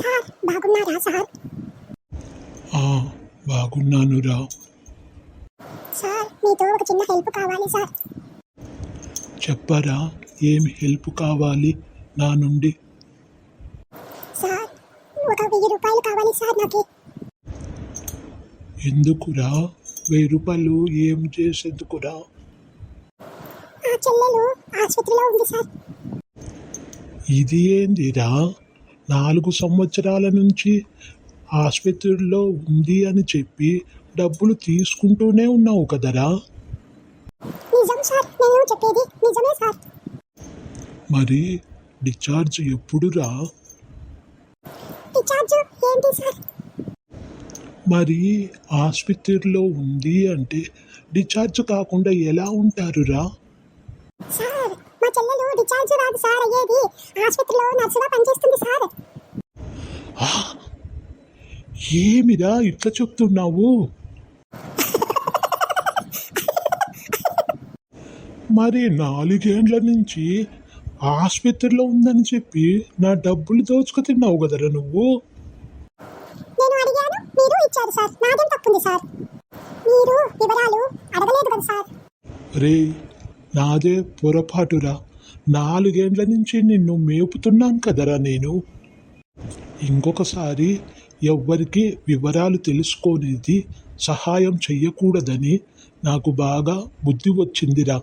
Sir బాగున్నారా sir ఆ బాగున్నానురా. Sir మీతో ఒక చిన్న హెల్ప్ కావాలి సార్. చెప్పరా ఏం హెల్ప్ కావాలి నా నుండి? సార్ ఒక వెయ్యి రూపాయలు కావాలి సార్ నాకు. ఎందుకురా? వెయ్యి రూపాయలు ఏం చేసేందుకురా? ఆ చెల్లెలు ఆసుపత్రిలో ఉంది సార్. ఇది ఏందిరా? నాలుగు సంవత్సరాల నుంచి ఆసుపత్రిలో ఉంది అని చెప్పి డబ్బులు తీసుకుంటూనే ఉన్నావు కదరా? నిజం సార్ నేను చెప్పేది నిజమే సార్. మరి డిశ్చార్జ్ ఎప్పుడురా? రీఛార్జ్ ఏంటి సార్? మరి ఆసుపత్రిలో ఉంది అంటే డిశ్చార్జ్ కాకుండా ఎలా ఉంటారురా? చెల్లెలు రీఛార్జ్ రాదు సార్ అయ్యేది. ఆసుపత్రిలో నర్సుగా పనిచేస్తుంది సార్! ఏమిరా ఇట్లా చెప్తున్నావు? మరి నాలుగేండ్ల నుంచి ఆసుపత్రిలో ఉందని చెప్పి నా డబ్బులు దోచుకు తిన్నావు కదరా నువ్వు? నేను అడిగాను మీరు ఇచ్చారు సార్. నాదేం తప్పుంది సార్? మీరు వివరాలు అడగలేదు కదా సార్. రే నాదే పొరపాటురా. నాలుగేండ్ల నుంచి నిన్ను మేపుతున్నాను కదరా నేను. ఇంకొకసారి ఎవ్వరికి వివరాలు తెలుసుకునేది సహాయం చెయ్యకూడదని నాకు బాగా బుద్ధి వచ్చిందిరా.